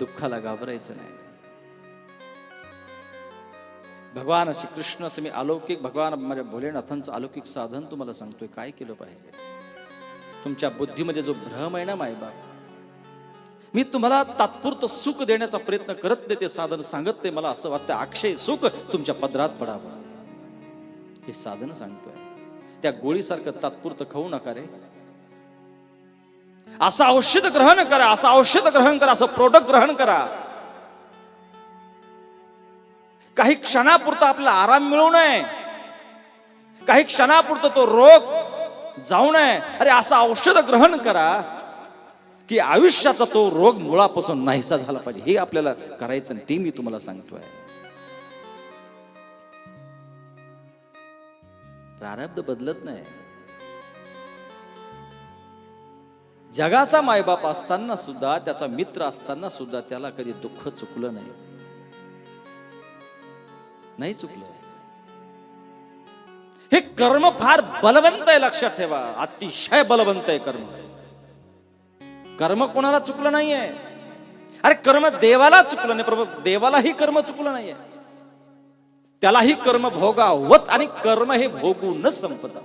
दुःखाला घाबरायचं नाही भगवान श्रीकृष्ण असं मी अलौकिक भगवान माझ्या भोलेनाथांचं अलौकिक साधन तुम्हाला सांगतोय काय केलं पाहिजे तुमच्या बुद्धीमध्ये जो भ्रम आहे ना मायबाप मी तुम्हाला तात्पुरतं सुख देण्याचा प्रयत्न करत नाही ते साधन सांगत नाही मला असं वाटतं अक्षय सुख तुमच्या पदरात पडावं हे साधन सांगतोय त्या गोळीसारखं तात्पुरतं खाऊ नका रे असं औषध ग्रहण करा असं औषध ग्रहण करा असं प्रोडक्ट ग्रहण करा. काही क्षणापुरता आपला आराम मिळू नये. काही क्षणापुरतं तो रोग जाऊ नये. अरे असं औषध ग्रहण करा की आयुष्याचा तो रोग मुळापासून नाहीसा झाला पाहिजे. हे आपल्याला करायचं ते मी तुम्हाला सांगतोय. प्रारब्ध बदलत नाही. जगाचा मायबाप असताना सुद्धा त्याचा मित्र असताना सुद्धा त्याला कधी दुःख चुकलं नाही. नाही चुकलं. हे कर्म फार बलवंत आहे लक्षात ठेवा. अतिशय बलवंत आहे कर्म. कर्म कोणाला चुकलं नाहीये. अरे कर्म देवाला चुकलं नाही प्रभू. देवालाही कर्म चुकलं नाहीये. त्यालाही कर्म भोगावंच आणि कर्म हे भोगूनच संपतात.